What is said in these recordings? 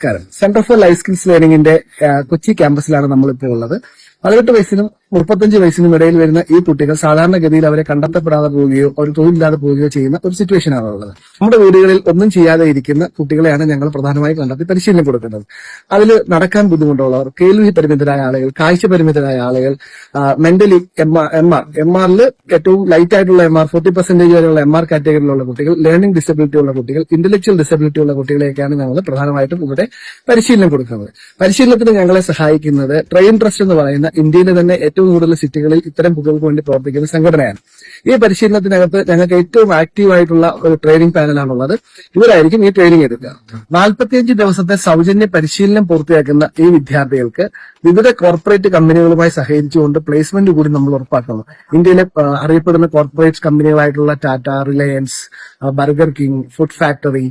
നമസ്കാരം. Centre for life skills ലേണിംഗിന്റെ കൊച്ചി ക്യാമ്പസിലാണ് നമ്മളിപ്പോൾ ഉള്ളത്. പതിനെട്ട് വയസ്സിനും മുപ്പത്തഞ്ച് വയസ്സിനും ഇടയിൽ വരുന്ന ഈ കുട്ടികൾ സാധാരണഗതിയിൽ അവരെ കണ്ടെത്തപ്പെടാതെ പോവുകയോ ഒരു തൊഴിലില്ലാതെ പോവുകയോ ചെയ്യുന്ന ഒരു സിറ്റുവേഷനാണ് ഉള്ളത്. നമ്മുടെ വീടുകളിൽ ഒന്നും ചെയ്യാതെ ഇരിക്കുന്ന കുട്ടികളെയാണ് ഞങ്ങൾ പ്രധാനമായി കണ്ടെത്തി പരിശീലനം കൊടുക്കുന്നത്. അതിൽ നടക്കാൻ ബുദ്ധിമുട്ടുള്ളവർ കേൾവി പരിമിതരായ ആളുകൾ കാഴ്ച പരിമിതരായ ആളുകൾ mentally M R M R M ആറിൽ ഏറ്റവും ലൈറ്റ് ആയിട്ടുള്ള എം ആർ ഫോർട്ടി പെർസെന്റേജ് വരെയുള്ള എം ആർ കാറ്റഗറിയിലുള്ള കുട്ടികൾ ലേണിംഗ് ഡിസബിലിറ്റി ഉള്ള കുട്ടികൾ ഇന്റലക്ച്വൽ ഡിസബിലിറ്റി ഉള്ള കുട്ടികളെയൊക്കെയാണ് ഞങ്ങൾ പ്രധാനമായിട്ടും ഇവിടെ പരിശീലനം കൊടുക്കുന്നത്. പരിശീലനത്തിന് ഞങ്ങളെ സഹായിക്കുന്നത് ട്രെയിൻ ട്രസ്റ്റ് എന്ന് പറയുന്ന ഇന്ത്യയിലെ തന്നെ ഏറ്റവും കൂടുതൽ സിറ്റികളിൽ ഇത്തരം കുട്ടികൾക്ക് വേണ്ടി പ്രവർത്തിക്കുന്ന സംഘടനയാണ്. ഈ പരിശീലനത്തിനകത്ത് ഞങ്ങൾക്ക് ഏറ്റവും ആക്റ്റീവ് ആയിട്ടുള്ള ഒരു ട്രെയിനിങ് പാനലാണുള്ളത് ഇവരായിരിക്കും ഈ ട്രെയിനിങ് എടുക്കുക. നാൽപ്പത്തിയഞ്ച് ദിവസത്തെ സൗജന്യ പരിശീലനം പൂർത്തിയാക്കുന്ന ഈ വിദ്യാർത്ഥികൾക്ക് വിവിധ കോർപ്പറേറ്റ് കമ്പനികളുമായി സഹകരിച്ചുകൊണ്ട് പ്ലേസ്മെന്റ് കൂടി നമ്മൾ ഉറപ്പാക്കുന്നു. ഇന്ത്യയിലെ അറിയപ്പെടുന്ന corporate കമ്പനികളായിട്ടുള്ള Tata Reliance burger king food factory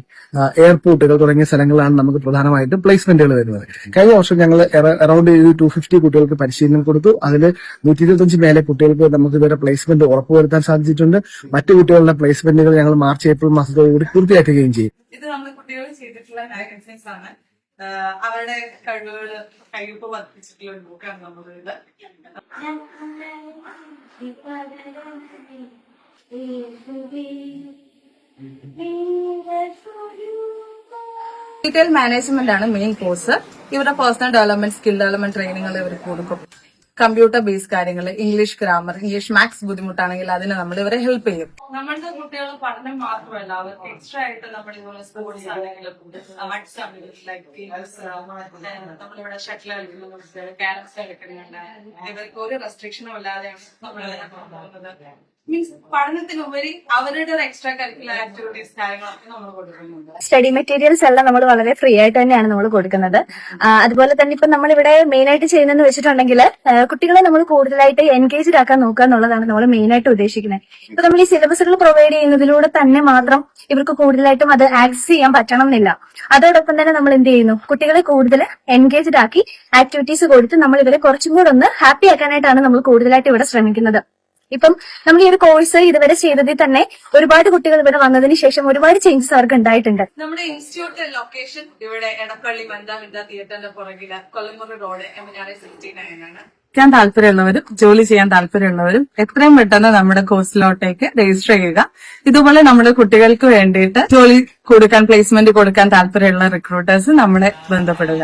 എയർപോർട്ടുകൾ തുടങ്ങിയ സ്ഥലങ്ങളാണ് നമുക്ക് പ്രധാനമായിട്ടും പ്ലേസ്മെന്റുകൾ വരുന്നത് കഴിഞ്ഞ വർഷം ഞങ്ങൾ അറൌണ്ട് ടു ഫിഫ്റ്റി കുട്ടികൾക്ക് പരിശീലനം കൊടുത്തു. അതിൽ നൂറ്റി ഇരുപത്തഞ്ച് മേലെ കുട്ടികൾക്ക് നമുക്ക് ഇവരെ പ്ലേസ്മെന്റ് ഉറപ്പുവരുത്താൻ സാധിച്ചിട്ടുണ്ട്. മറ്റു കുട്ടികളുടെ പ്ലേസ്മെന്റുകൾ ഞങ്ങൾ മാർച്ച് ഏപ്രിൽ മാസത്തോടുകൂടി പൂർത്തിയാക്കുകയും ചെയ്യും. ഇത് നമ്മൾ കുട്ടികൾ ചെയ്തിട്ടുള്ള ആണ്. അവരുടെ കഴിവുകൾ കഴിവ് വർദ്ധിച്ചിട്ടുള്ള ഒരു ബുക്കാണ് നമ്മളിത്. ഡീറ്റെയിൽ മാനേജ്മെന്റ് ആണ് മെയിൻ കോഴ്സ് ഇവരുടെ പേഴ്സണൽ ഡെവലപ്മെന്റ് സ്കിൽ ഡെവലപ്മെന്റ് ട്രെയിനിങ്ങൾ ഇവർക്ക് കൊടുക്കും. കമ്പ്യൂട്ടർ ബേസ് കാര്യങ്ങൾ ഇംഗ്ലീഷ് ഗ്രാമർ ഇംഗ്ലീഷ് മാത്സ് ബുദ്ധിമുട്ടാണെങ്കിൽ അതിന് നമ്മൾ ഇവരെ ഹെൽപ്പ് ചെയ്യും. നമ്മളുടെ കുട്ടികൾ പഠനം മാത്രമല്ല അവർക്ക് എക്സ്ട്രാ ആയിട്ട് നമ്മൾ സ്പോർട്സ് ആണെങ്കിലും ആർട്സ് ആണെങ്കിലും ലൈക്ക് നമ്മളിവിടെ ഷട്ടിൽ കളിക്കുന്നുണ്ട് ക്യാരംസ് കളിക്കുന്നുണ്ട്. ഇവർക്ക് ഒരു റെസ്ട്രിക്ഷനും ഇല്ലാതെയാണ് നമ്മൾ പോകുന്നത് മീൻസ് അവരുടെ എക്സ്ട്രാ കരിക്കുലർ ആക്ടിവിറ്റീസ് നമ്മൾ സ്റ്റഡി മെറ്റീരിയൽസ് എല്ലാം നമ്മൾ വളരെ ഫ്രീ ആയിട്ട് തന്നെയാണ് നമ്മൾ കൊടുക്കുന്നത്. അതുപോലെ തന്നെ ഇപ്പൊ നമ്മൾ ഇവിടെ മെയിൻ ആയിട്ട് ചെയ്യുന്നതെന്ന് വെച്ചിട്ടുണ്ടെങ്കിൽ കുട്ടികളെ നമ്മൾ കൂടുതലായിട്ട് എൻഗേജ്ഡ് ആക്കാൻ നോക്കുക എന്നുള്ളതാണ് നമ്മൾ മെയിൻ ആയിട്ട് ഉദ്ദേശിക്കുന്നത്. ഇപ്പൊ നമ്മൾ ഈ സിലബസുകൾ പ്രൊവൈഡ് ചെയ്യുന്നതിലൂടെ തന്നെ മാത്രം ഇവർക്ക് കൂടുതലായിട്ടും അത് ആക്സസ് ചെയ്യാൻ പറ്റണം എന്നില്ല അതോടൊപ്പം തന്നെ നമ്മൾ എന്ത് ചെയ്യുന്നു? കുട്ടികളെ കൂടുതൽ എൻഗേജ്ഡ് ആക്കി ആക്ടിവിറ്റീസ് കൊടുത്ത് നമ്മൾ ഇവരെ കുറച്ചും കൂടെ ഒന്ന് ഹാപ്പി ആക്കാനായിട്ടാണ് നമ്മൾ കൂടുതലായിട്ട് ഇവിടെ ശ്രമിക്കുന്നത്. ഇപ്പം നമ്മൾ ഈ ഒരു കോഴ്സ് ഇതുവരെ ചെയ്തതിൽ തന്നെ ഒരുപാട് കുട്ടികൾ ഇവിടെ വന്നതിന് ശേഷം ഒരുപാട് ചേഞ്ചസ് അവർക്ക് ഉണ്ടായിട്ടുണ്ട്. നമ്മുടെ ഇൻസ്റ്റിറ്റ്യൂട്ടിന്റെ ലൊക്കേഷൻ ഇവിടെ എടപ്പള്ളി വനിതാ വിദ്യാ തിയേറ്ററിന്റെ പുറകിൽ കൊല്ലമുറി റോഡ് എമിനാറി സിക്സ്റ്റി നയൻ ആണ്. താല്പര്യമുള്ളവരും ജോലി ചെയ്യാൻ താല്പര്യമുള്ളവരും എത്രയും പെട്ടെന്ന് നമ്മുടെ കോഴ്സിലോട്ടേക്ക് രജിസ്റ്റർ ചെയ്യുക. ഇതുപോലെ നമ്മുടെ കുട്ടികൾക്ക് വേണ്ടിയിട്ട് ജോലി കൊടുക്കാൻ പ്ലേസ്മെന്റ് കൊടുക്കാൻ താല്പര്യമുള്ള റിക്രൂട്ടേഴ്സ് നമ്മളെ ബന്ധപ്പെടുക.